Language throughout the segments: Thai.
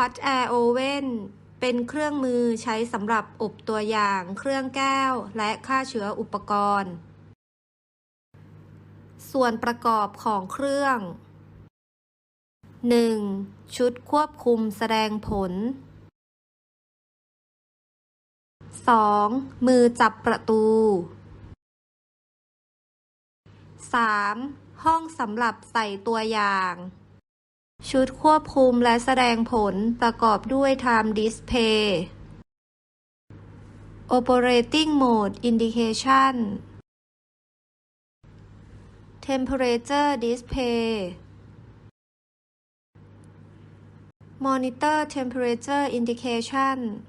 Hot Air Oven เป็นเครื่องมือใช้สำหรับอบตัวอย่าง เครื่องแก้ว และฆ่าเชื้ออุปกรณ์ ส่วนประกอบของเครื่อง 1. ชุดควบคุมแสดงผล 2. มือจับประตู 3. ห้องสำหรับใส่ตัวอย่าง ชุดควบคุมและแสดงผล ประกอบด้วย Time Display Operating Mode Indication Temperature Display Monitor Temperature Indication,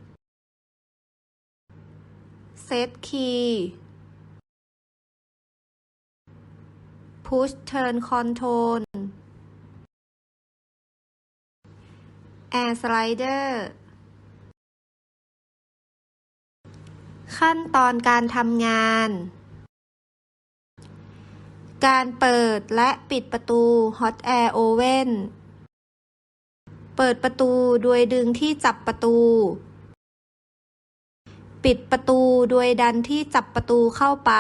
Set Key, Push Turn Control Monitor Temperature Indication Set Key Push Turn Control Air Slider ขั้นตอนการทำงาน การเปิดและปิดประตู Hot Air Oven เปิดประตูโดยดึงที่จับประตู ปิดประตูโดยดันที่จับประตูเข้าไป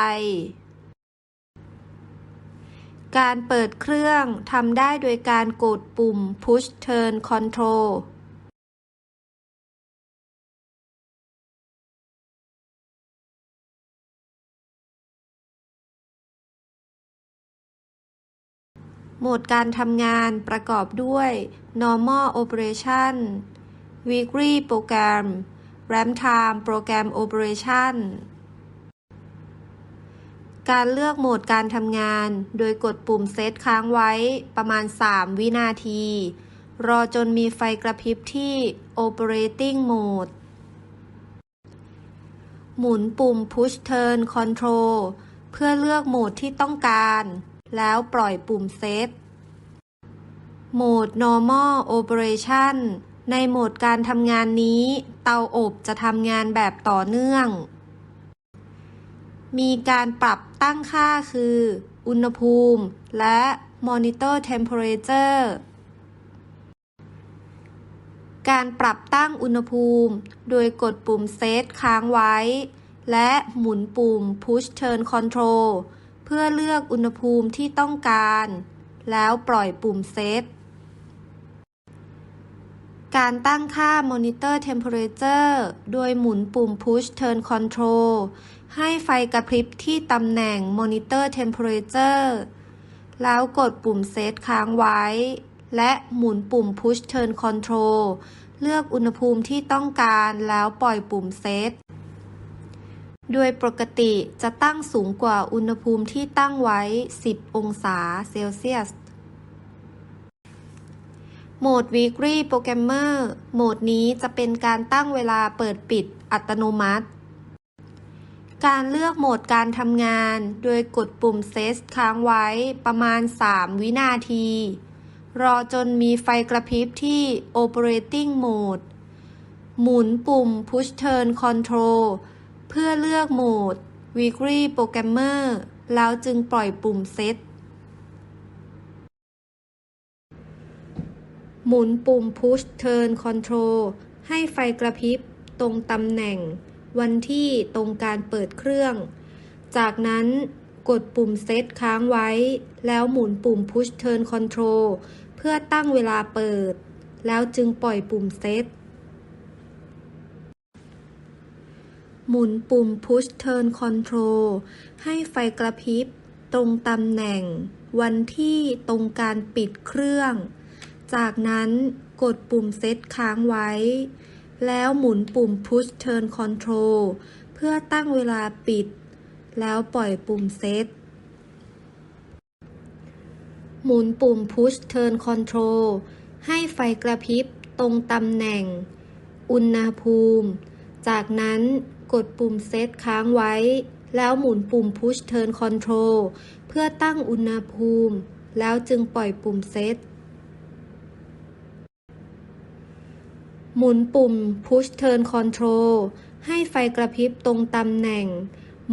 การเปิดเครื่องทำได้โดยการกดปุ่ม Push Turn Control โหมดการทำงานประกอบด้วย Normal Operation Weekly Program Ram Time Program Operation การเลือกโหมดการทำงาน โดยกดปุ่มเซตค้างไว้ประมาณ 3 วินาที รอจนมีไฟกระพริบที่ Operating Mode หมุนปุ่ม Push Turn Control เพื่อเลือกโหมดที่ต้องการ แล้วปล่อยปุ่มเซตโหมด Normal Operation ในโหมดการทำงานนี้ เตาอบจะทำงานแบบต่อเนื่อง มีการปรับตั้งค่าคือ อุณหภูมิ และ Monitor Temperature การปรับตั้งอุณหภูมิ โดยกดปุ่มเซตค้างไว้ และหมุนปุ่ม Push Turn Control เพื่อเลือกอุณหภูมิที่ต้องการ แล้วปล่อยปุ่มเซตการตั้งค่า Monitor Temperature โดยหมุนปุ่ม Push Turn Control ให้ไฟกระพริบที่ตำแหน่ง Monitor Temperature แล้วกดปุ่มเซตค้างไว้ และหมุนปุ่ม Push Turn Control เลือกอุณหภูมิที่ต้องการแล้วปล่อยปุ่มเซตโดยปกติจะตั้งสูงกว่าอุณหภูมิที่ตั้งไว้ 10 องศาเซลเซียส โหมด Weekly Programmer โหมดนี้จะเป็นการตั้งเวลาเปิดปิดอัตโนมัติ การเลือกโหมดการทำงาน โดยกดปุ่มเซตค้างไว้ประมาณ 3 วินาที รอจนมีไฟกระพริบที่ Operating Mode หมุนปุ่ม Push Turn Control เพื่อเลือกโหมด Weekly Programmer แล้วจึงปล่อยปุ่มเซตหมุนปุ่ม Push Turn Control ให้ไฟกระพริบตรงตำแหน่ง วันที่ตรงการเปิดเครื่อง จากนั้นกดปุ่มเซตค้างไว้ แล้วหมุนปุ่ม Push Turn Control เพื่อตั้งเวลาเปิด แล้วจึงปล่อยปุ่มเซตหมุนปุ่ม Push Turn Control ให้ไฟกระพริบ ตรงตำแหน่ง วันที่ตรงการปิดเครื่อง จากนั้นกดปุ่มเซตค้างไว้ แล้วหมุนปุ่ม Push Turn Control เพื่อตั้งเวลาปิด แล้วปล่อยปุ่มเซตหมุนปุ่ม Push Turn Control ให้ไฟกระพริบตรงตำแหน่ง อุณหภูมิ จากนั้นกดปุ่มเซตค้างไว้ แล้วหมุนปุ่ม Push Turn Control เพื่อตั้งอุณหภูมิ แล้วจึงปล่อยปุ่มเซต หมุนปุ่ม Push Turn Control ให้ไฟกระพริบตรงตำแหน่ง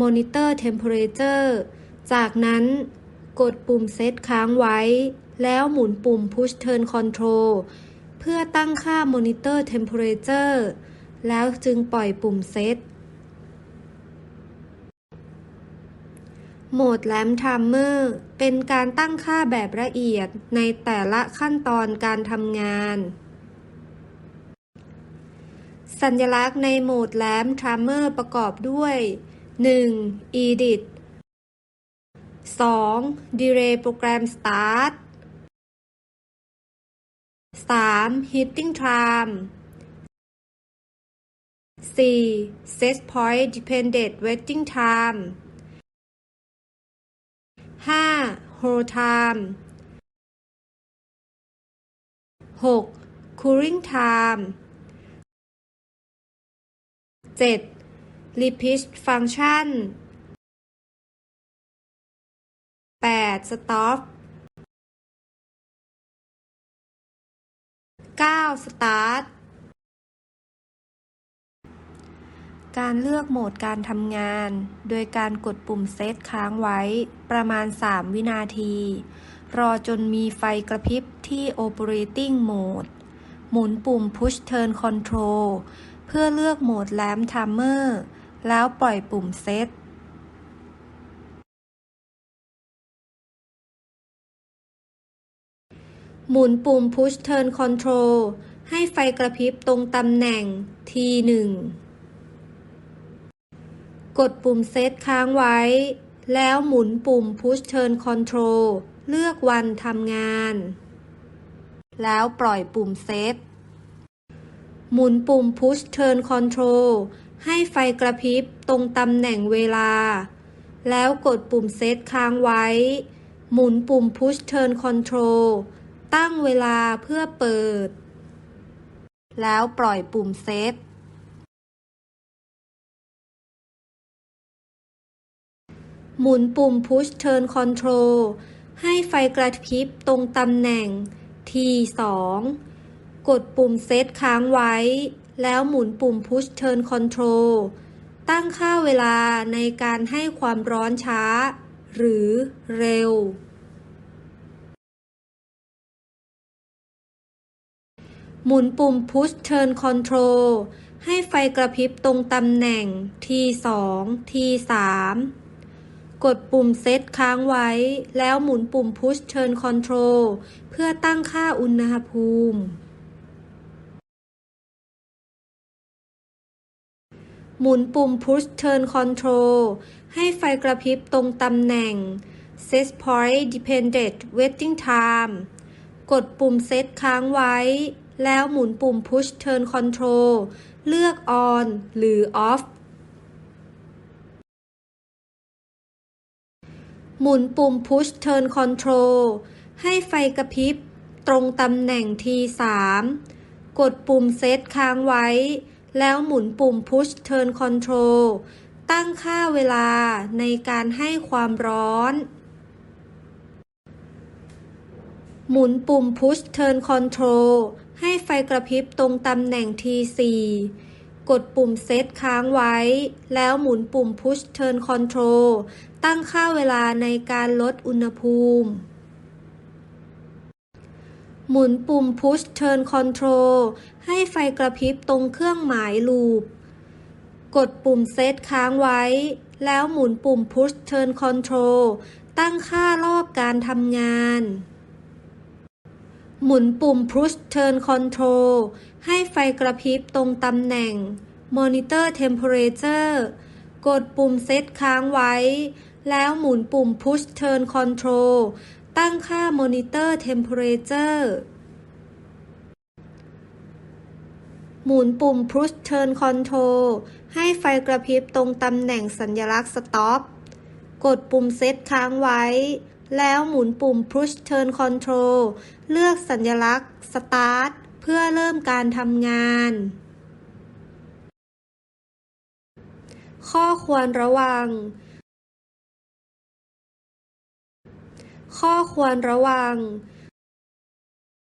Monitor Temperature จากนั้นกดปุ่มเซตค้างไว้ แล้วหมุนปุ่ม Push Turn Control เพื่อตั้งค่า Monitor Temperature แล้วจึงปล่อยปุ่ม Set โหมด Lamp Timer เป็นการตั้งค่าแบบละเอียดในแต่ละขั้นตอนการทำงาน สัญลักษณ์ในโหมด Lamp Timer ประกอบด้วย 1. Edit 2. Delay Program Start 3. Heating Time 4. Set Point Dependent Waiting Time 5. Hold Time 6. Cooling Time 7. Repeat Function 8. Stop 9. Start การเลือกโหมดการทำงาน โดยการกดปุ่มเซตค้างไว้ ประมาณ 3 วินาที รอจนมีไฟกระพริบที่ Operating Mode หมุนปุ่ม Push Turn Control พื่อเลือกโหมด Lamp Timer แล้วปล่อยปุ่มเซตหมุนปุ่ม Push Turn Control ให้ไฟกระพริบตรงตำแหน่ง T1 กดปุ่มเซตค้างไว้ แล้วหมุนปุ่ม Push Turn Control เลือกวันทำงาน แล้วปล่อยปุ่มเซต หมุนปุ่ม Push Turn Control ให้ไฟกระพริบตรงตำแหน่งเวลา แล้วกดปุ่มเซตค้างไว้ หมุนปุ่ม Push Turn Control ตั้งเวลาเพื่อเปิด แล้วปล่อยปุ่มเซตหมุนปุ่ม Push Turn Control ให้ไฟกระพริบตรงตำแหน่ง T2 กดปุ่มเซตค้างไว้ แล้วหมุนปุ่ม Push Turn Control ตั้งค่าเวลาในการให้ความร้อนช้า หรือเร็ว หมุนปุ่ม Push Turn Control ให้ไฟกระพริบตรงตำแหน่ง T2 T3 กดปุ่มเซตค้างไว้ แล้วหมุนปุ่ม Push Turn Control เพื่อตั้งค่าอุณหภูมิ หมุนปุ่ม Push Turn Control ให้ไฟกระพริบตรงตำแหน่ง Set Point Dependent Waiting Time กดปุ่มเซตค้างไว้ แล้วหมุนปุ่ม Push Turn Control เลือก On หรือ Off หมุนปุ่ม Push Turn Control ให้ไฟกระพริบตรงตำแหน่ง T3 กดปุ่มเซตค้างไว้ แล้วหมุนปุ่ม Push Turn Control ตั้งค่าเวลาในการให้ความร้อน หมุนปุ่ม Push Turn Control ให้ไฟกระพริบตรงตำแหน่ง T4 กดปุ่มเซตค้างไว้ แล้วหมุนปุ่ม Push Turn Control ตั้งค่าเวลาในการลดอุณหภูมิ หมุนปุ่ม Push Turn Control ให้ไฟกระพริบตรงเครื่องหมายลูป กดปุ่มเซตค้างไว้ แล้วหมุนปุ่ม Push Turn Control ตั้งค่ารอบการทำงาน หมุนปุ่ม Push Turn Control ให้ไฟกระพริบตรงตำแหน่ง Monitor Temperature กดปุ่มเซตค้างไว้ แล้วหมุนปุ่ม Push Turn Control ตั้งค่า Monitor Temperature หมุนปุ่ม Push Turn Control ให้ไฟกระพริบตรงตำแหน่งสัญลักษณ์ Stop กดปุ่มเซตค้างไว้ แล้วหมุนปุ่ม Push Turn Control เลือกสัญลักษณ์ Start เพื่อเริ่มการทำงาน ข้อควรระวัง ข้อควรระวัง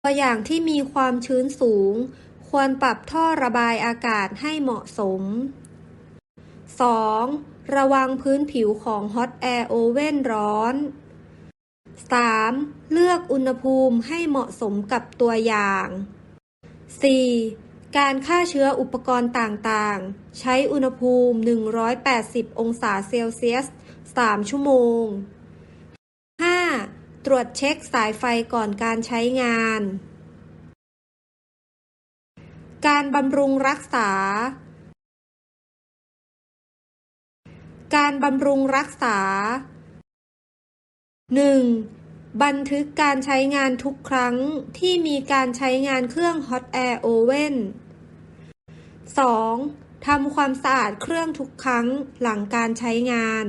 ตัวอย่างที่มีความชื้นสูง ควรปรับท่อระบายอากาศให้เหมาะสม 2. ระวังพื้นผิวของ Hot Air Oven ร้อน 3. เลือกอุณหภูมิให้เหมาะสมกับตัวอย่าง 4. การฆ่าเชื้ออุปกรณ์ต่างๆ ใช้อุณหภูมิ 180 องศาเซลเซียส 3 ชั่วโมง ตรวจเช็คสายไฟก่อนการใช้งาน การบำรุงรักษา การบำรุงรักษา 1. บันทึกการใช้งานทุกครั้งที่มีการใช้งานเครื่อง Hot Air Oven 2. ทำความสะอาดเครื่องทุกครั้งหลังการใช้งาน